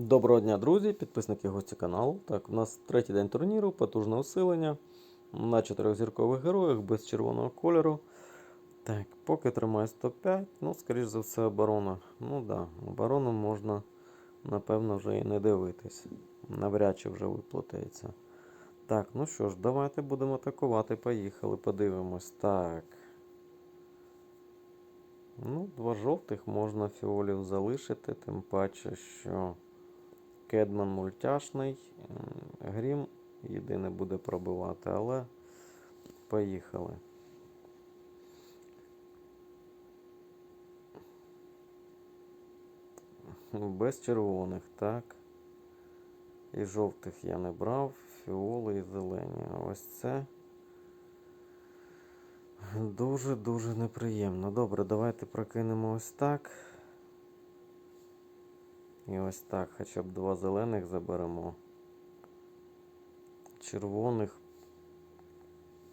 Доброго дня, друзі, підписники гості каналу. Так, у нас третій день турніру, потужне усилення на чотирьохзіркових героях без червоного кольору. Так, поки тримає 105, ну, скоріш за все, оборона. Ну да, оборону можна, напевно, вже і не дивитись. Навряд чи вже виплатається. Так, ну що ж, давайте будемо атакувати. Поїхали, подивимось. Так. Ну, два жовтих можна фіолів залишити, тим паче, що. Кедман мультяшний. Грім єдине буде пробивати, але поїхали. Без червоних, так. І жовтих я не брав, фіоли і зелені. Ось це дуже-дуже неприємно. Добре, давайте прокинемо ось так. І ось так, хоча б два зелених заберемо. Червоних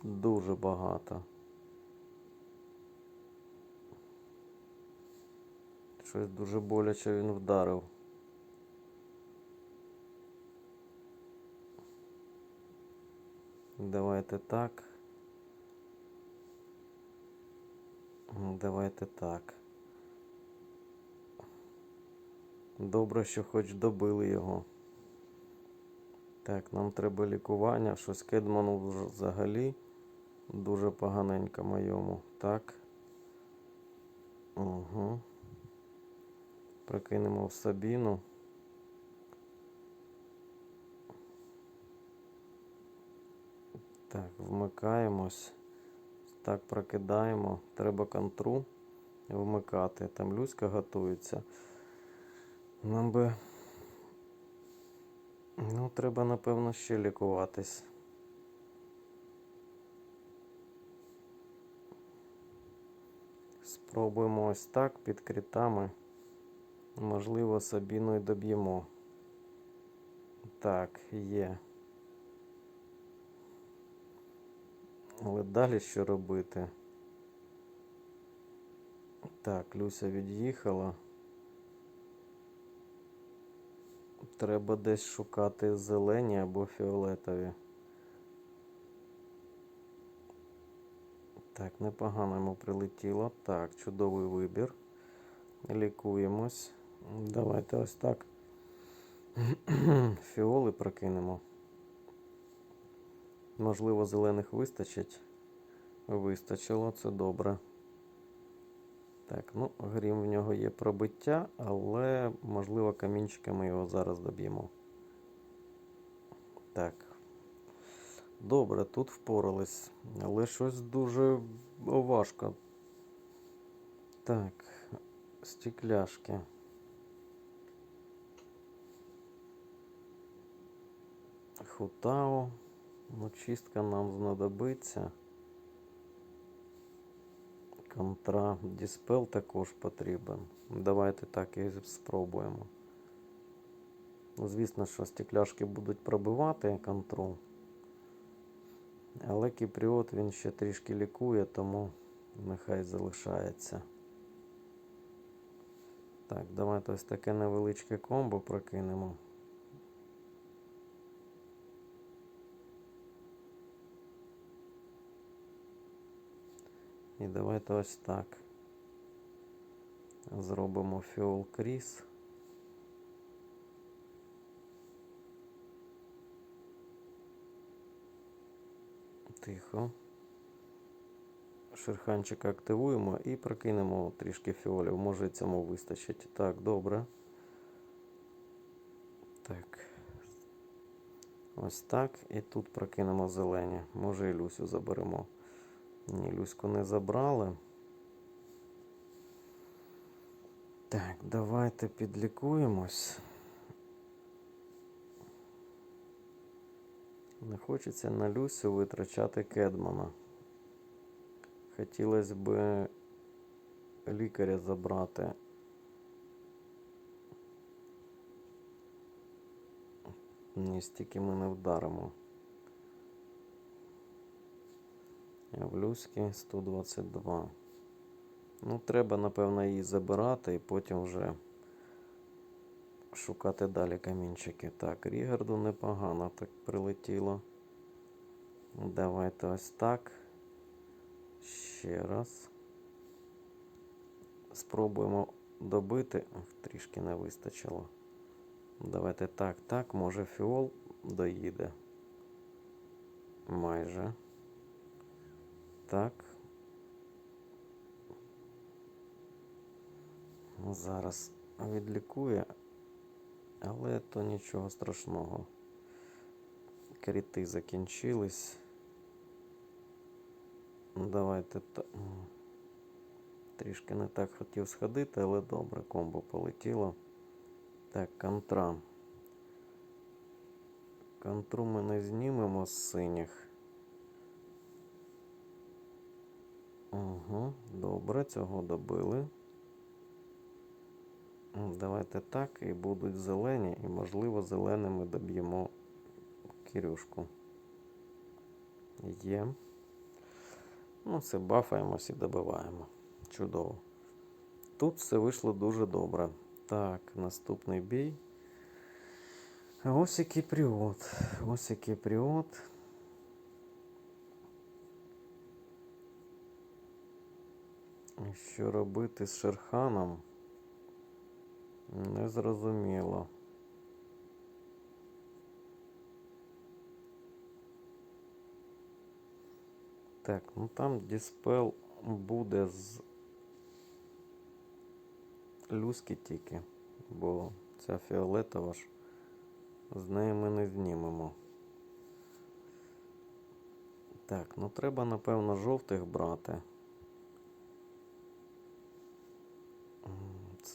дуже багато. Щось дуже боляче він вдарив. Давайте так. Давайте так. Добре, що хоч добили його. Так, нам треба лікування. Щось Кедману взагалі дуже поганенько моєму. Так. Угу. Прокинемо в Сабіну. Так, вмикаємось. Так, прокидаємо. Треба контру вмикати. Там Люська готується. Нам би. Ну, треба, напевно, ще лікуватись. Спробуємо ось так під критами. Можливо, Сабіну і доб'ємо. Так, є. Але далі що робити? Так, Люся від'їхала. Треба десь шукати зелені або фіолетові. Так, непогано йому прилетіло. Так, чудовий вибір. Лікуємось. Давайте ось так. Фіоли прокинемо. Можливо, зелених вистачить. Вистачило, це добре. Так, ну, грім в нього є пробиття, але, можливо, камінчиками його зараз доб'ємо. Так. Добре, тут впорались. Але щось дуже важко. Так, стекляшки. Хутао. Ну, чистка нам знадобиться. Контра. Діспел також потрібен. Давайте так і спробуємо. Ну, Звісно, що стекляшки будуть пробивати контру. Але кіпріот він ще трішки лікує, тому нехай залишається. Так, давайте ось таке невеличке комбо прокинемо. І давайте ось так. Зробимо фіол кріс. Тихо. Шерханчика активуємо і прокинемо трішки фіолів. Може цьому вистачить. Так, добре. Так. Ось так. І тут прокинемо зелені. Може і Люсю заберемо. Ні, Люську не забрали. Так, давайте підлікуємось. Не хочеться на Люсю витрачати Кедмана. Хотілося б лікаря забрати. Ні, стільки ми не вдаримо. В Люськи 122. Ну, треба, напевно, її забирати і потім вже шукати далі камінчики. Так, Рігарду непогано так прилетіло. Давайте ось так. Ще раз. Спробуємо добити. Трішки не вистачило. Давайте так, так, може фіол доїде. Майже. Так. Зараз відлікує, але то нічого страшного. Кріти закінчились. Давайте та... трішки не так хотів сходити, але добре, комбо полетіло. Так, контра. Контру ми не знімемо з синіх. Угу, добре, цього добили. Давайте так, і будуть зелені, і можливо зеленими доб'ємо Кирюшку. Є. Ну, це бафаємось і добиваємо. Чудово. Тут все вийшло дуже добре. Так, наступний бій. Ось який пріот. Ось який пріот. Що робити з Шерханом? Незрозуміло. Так, ну там Діспел буде з люськи тільки, бо ця фіолетова ж з неї ми не знімемо. Так, ну треба, напевно, жовтих брати.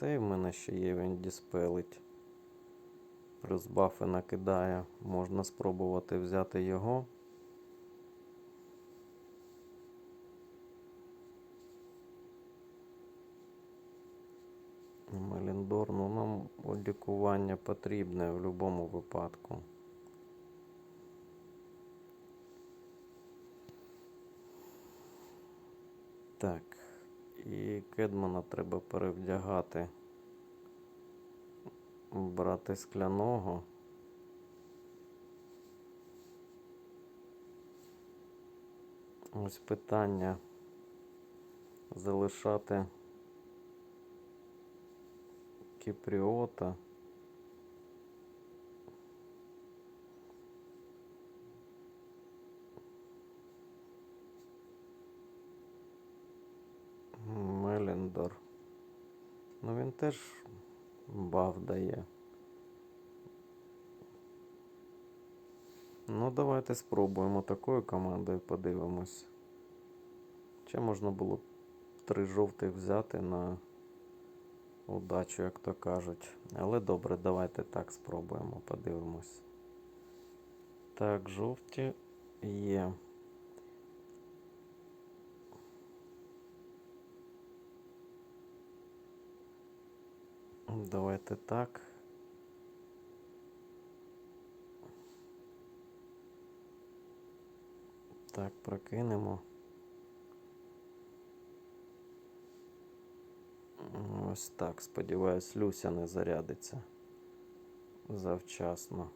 Цей в мене ще є, він діспелить. Плюс бафи накидає. Можна спробувати взяти його. Меліндор, ну нам лікування потрібне в будь-якому випадку. Так, і Кедмана треба перевдягати. Брати скляного. Ось питання залишати Кіпріота. Меліндор. Ну він теж баф дає. Ну, давайте спробуємо такою командою подивимось. Чи можна було б три жовтих взяти на удачу, як то кажуть. Але добре, давайте так спробуємо, подивимось. Так, жовті є. Давайте так. Так, прокинемо. Ось так. Сподіваюсь, Люся не зарядиться завчасно.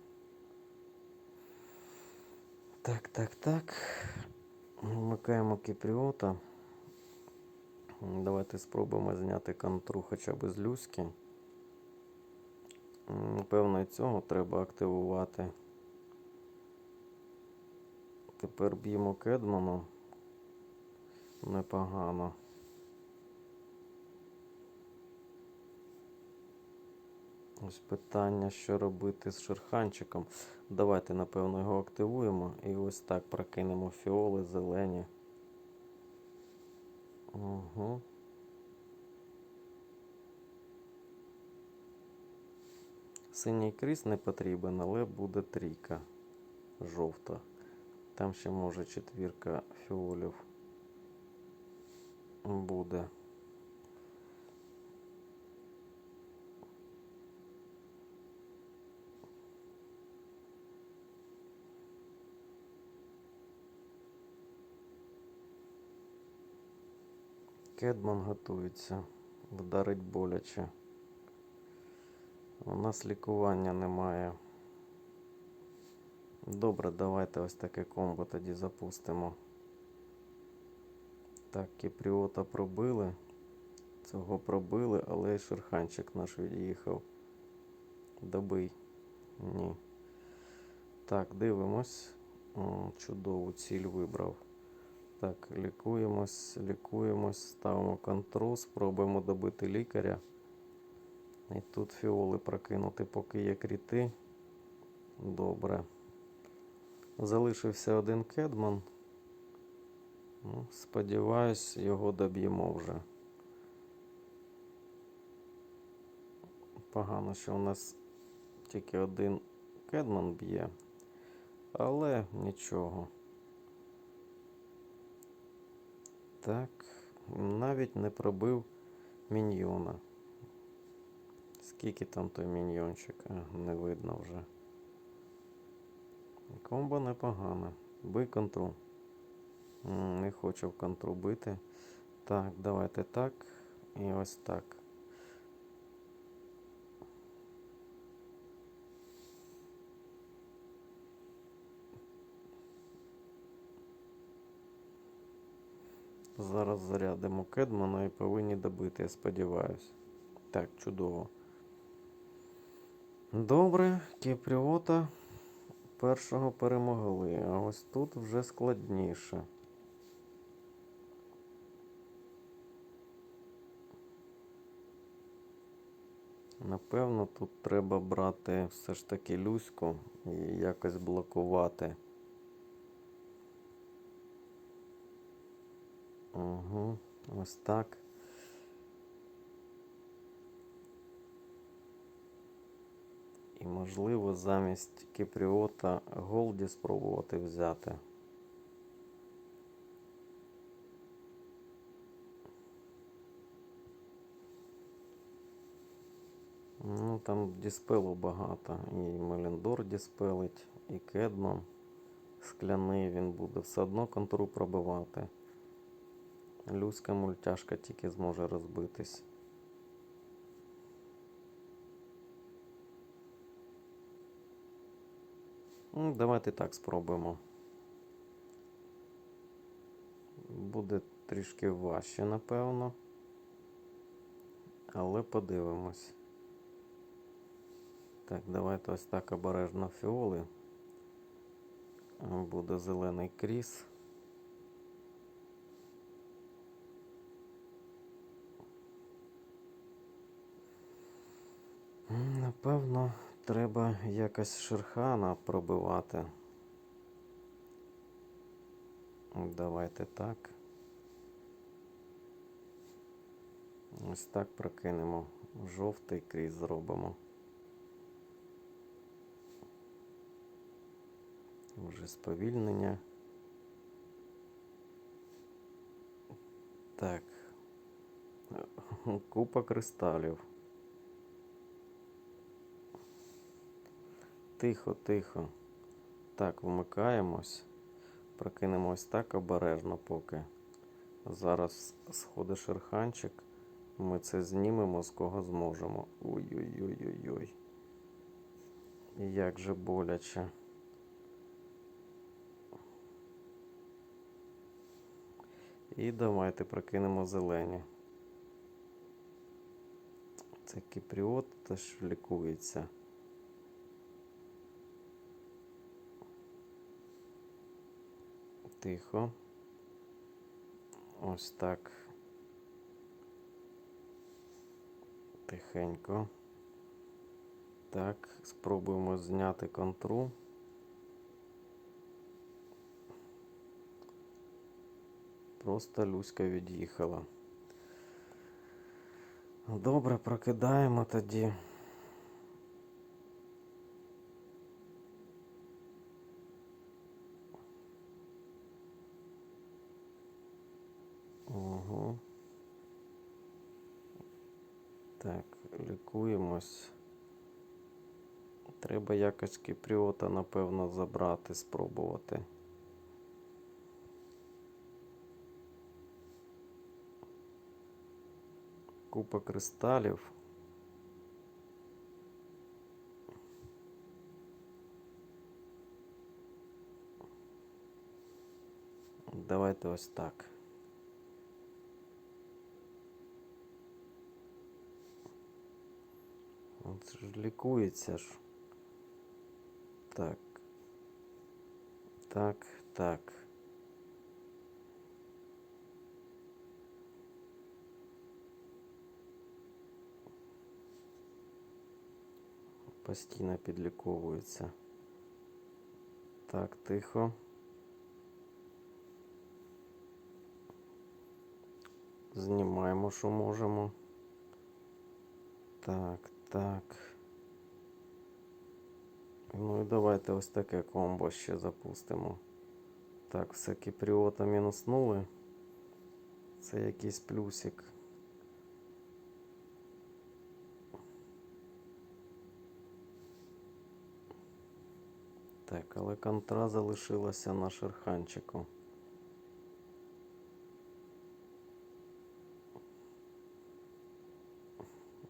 Так, так, так. Вмикаємо кіпріота. Давайте спробуємо зняти контру хоча б з Люськи. Напевно, цього треба активувати. Тепер б'ємо Кедману. Непогано. Ось питання, що робити з шерханчиком. Давайте, напевно, його активуємо і ось так прокинемо фіоли зелені. Угу. Синій кріс не потрібен, але буде трійка жовта. Там ще може четвірка фіолів буде. Кедман готується. Вдарить боляче. У нас лікування немає. Добре, давайте ось таке комбо тоді запустимо. Так, Кіпріота пробили. Цього пробили, але шерханчик наш від'їхав. Добий. Ні. Так, дивимось. Чудову ціль вибрав. Так, лікуємось, лікуємось, ставимо контрол, спробуємо добити лікаря. І тут фіоли прокинути, поки є кріти. Добре. Залишився один кедман. Ну, сподіваюсь, його доб'ємо вже. Погано, що у нас тільки один кедман б'є. Але нічого. Так, навіть не пробив міньйона. Скільки там той міньйончик? А, не видно вже. Комбо непогане. Бий контру. Не хочу в контру бити. Так, давайте так. І ось так. Зараз зарядимо Кедмана і повинні добити, я сподіваюся. Так, чудово. Добре, Кіпріота першого перемогли, а ось тут вже складніше. Напевно, тут треба брати все ж таки Люську і якось блокувати. Угу, ось так. Можливо замість Кіпріота Голді спробувати взяти. Ну, там діспелу багато. І Меліндор діспелить, і Кедман скляний він буде все одно контру пробивати. Люська мультяшка тільки зможе розбитись. Ну, давайте так спробуємо. Буде трішки важче, напевно. Але подивимось. Так, давайте ось так обережно фіоли. Буде зелений кріс. Напевно, треба якось шерхана пробивати. Давайте так. Ось так прокинемо. Жовтий крізь зробимо. Вже сповільнення. Так. Купа кристалів. Тихо, тихо. Так, вмикаємось. Прокинемо ось так обережно поки. Зараз сходить шерханчик. Ми це знімемо з кого зможемо. Ой-ой-ой-ой-ой. Як же боляче. І давайте прокинемо зелені. Це кіпріот теж лікується. Тихо. Ось так. Тихенько. Так, спробуємо зняти контру. Просто Люська від'їхала. Добре, прокидаємо тоді. спілкуємось. Треба якось кіпріота, напевно, забрати, спробувати. Купа кристалів. Давайте ось так. Це ж лікується ж. Так. Так, так. Постійно підліковується. Так, тихо. Знімаємо, що можемо. Так, так. Ну і давайте ось таке комбо ще запустимо. Так, все кіпріота мінуснули. Це якийсь плюсик. Так, але контра залишилася на шерханчику.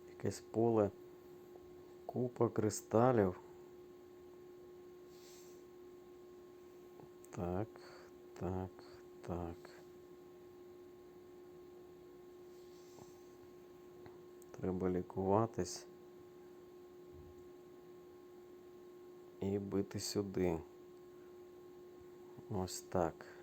Якесь поле, купа кристалів. Так, так, так. Треба лікуватись. І бити сюди. Ось так.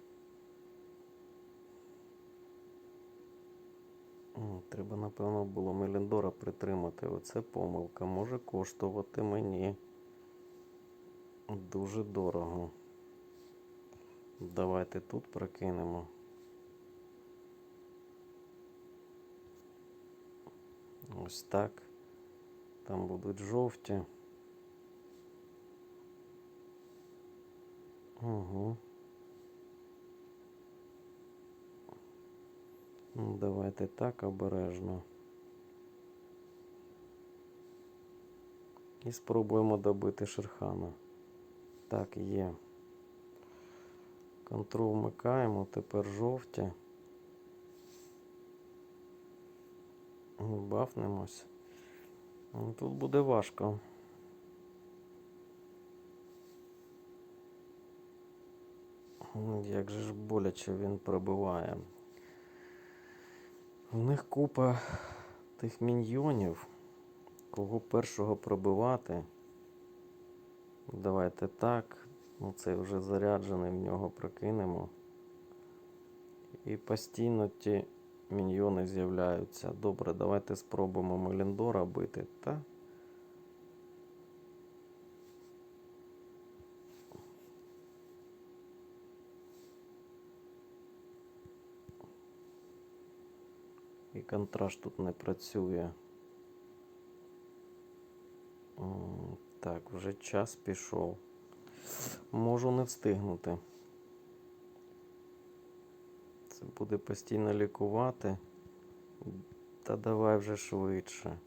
Треба, напевно, було Меліндора притримати. Оце помилка. Може коштувати мені дуже дорого. Давайте тут прокинемо. Ось так. Там будуть жовті. Угу. Давайте так обережно. І спробуємо добити шерхана. Так, є. Контрол вмикаємо, тепер жовті. Бафнемось. Ну, Тут буде важко. Ну, Як же ж боляче він пробиває. У них купа тих міньйонів. Кого першого пробивати. Давайте так. Ну, цей вже заряджений, в нього прокинемо. І постійно ті міньйони з'являються. Добре, давайте спробуємо Меліндора бити. Та? Контраст тут не працює. Так, вже час пішов. Можу не встигнути. Це буде постійно лікувати. Та давай вже швидше.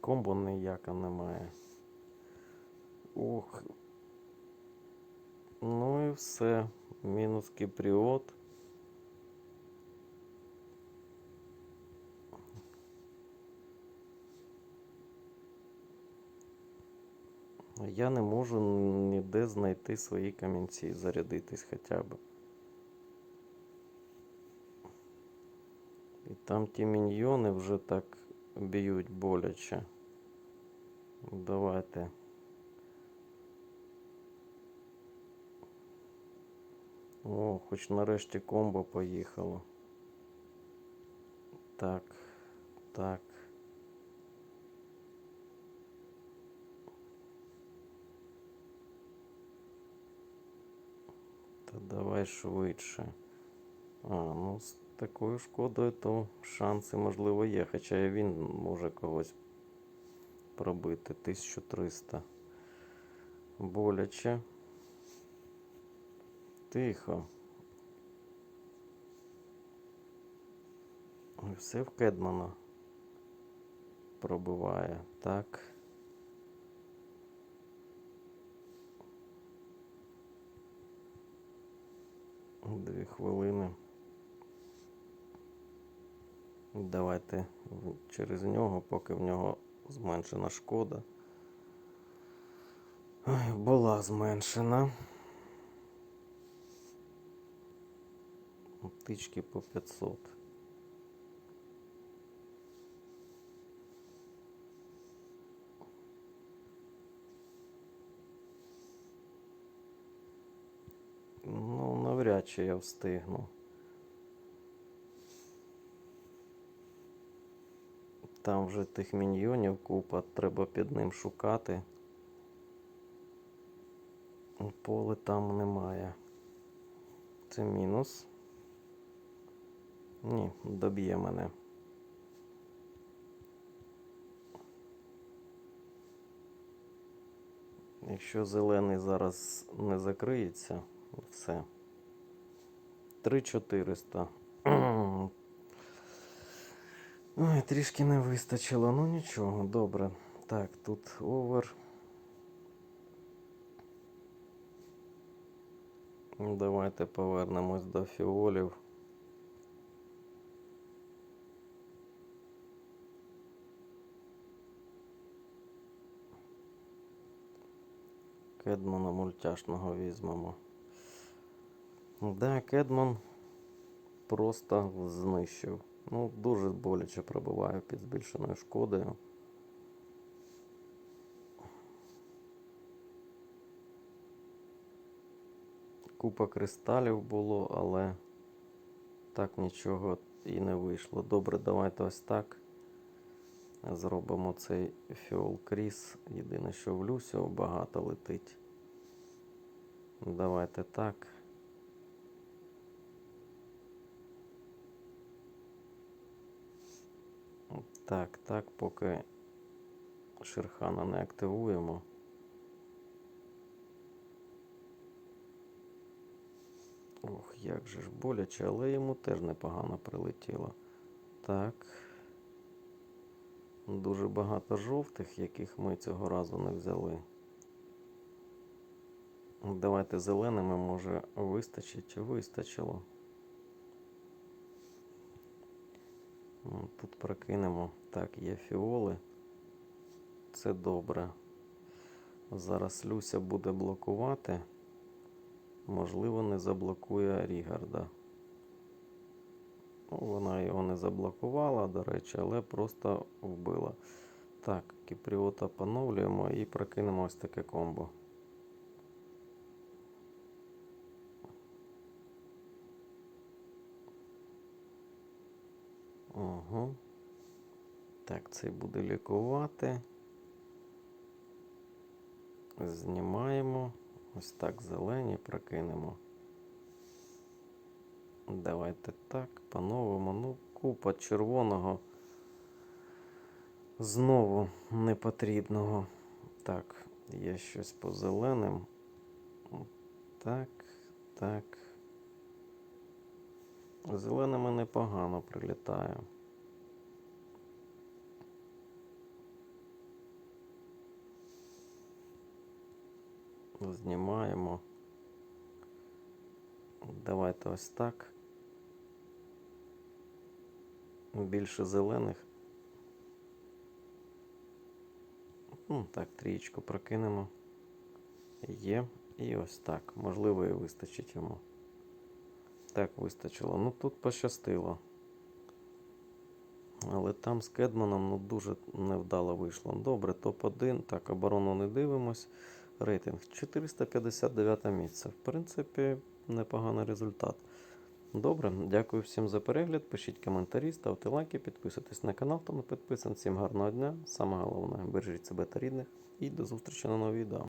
Комбо ніяка немає. Ох. Ну і все. Мінус кіпріот. Я не можу ніде знайти свої камінці, зарядитись хоча б. І там ті міньйони вже так б'ють боляче. Давайте. О, хоч нарешті комбо поїхало. Так, так. Та давай швидше. А, ну з такою шкодою, то шанси можливо є. Хоча і він може когось пробити. 1300. Боляче. Тихо. Все в Кедмана пробиває. Так. Дві хвилини. Давайте через нього, поки в нього зменшена шкода. Була зменшена. Птички по 500. Ну, навряд чи я встигну. Там вже тих міньйонів купа, треба під ним шукати. Поле там немає. Це мінус. Ні, доб'є мене. Якщо зелений зараз не закриється, все. 3400. Ой, трішки не вистачило, ну нічого, добре. Так, тут овер. Ну, Давайте повернемось до фіолів. Кедмана мультяшного візьмемо. Да, Кедман просто знищив. Ну, дуже боляче пробиваю під збільшеною шкодою. Купа кристалів було, але так нічого і не вийшло. Добре, давайте ось так. Зробимо цей фіол кріс. Єдине, що в Люсіо багато летить. Давайте так. Так, так, поки Шерхана не активуємо. Ох, як же ж боляче, але йому теж непогано прилетіло. Так. Дуже багато жовтих, яких ми цього разу не взяли. Давайте зеленими, може, вистачить, чи вистачило. Тут прокинемо. Так, є фіоли. Це добре. Зараз Люся буде блокувати. Можливо, не заблокує Рігарда. Вона його не заблокувала, до речі, але просто вбила. Так, Кіпріота поновлюємо і прокинемо ось таке комбо. Угу. Так, цей буде лікувати. Знімаємо. Ось так зелені прокинемо. Давайте так, поновимо. Ну, купа червоного. Знову непотрібного. Так, є щось по зеленим. Так, так. Зеленими непогано прилітає. Знімаємо. Давайте ось так. Більше зелених. Ну, так, трієчку прокинемо. Є. І ось так. Можливо, і вистачить йому. Так, вистачило. Ну тут пощастило. Але там з Кедманом ну, дуже невдало вийшло. Добре, топ-1. Так, оборону не дивимось. Рейтинг 459 місце. В принципі, непоганий результат. Добре, дякую всім за перегляд. Пишіть коментарі, ставте лайки, підписуйтесь на канал, хто не підписаний. Всім гарного дня. Саме головне, бережіть себе та рідних. І до зустрічі на новому відео.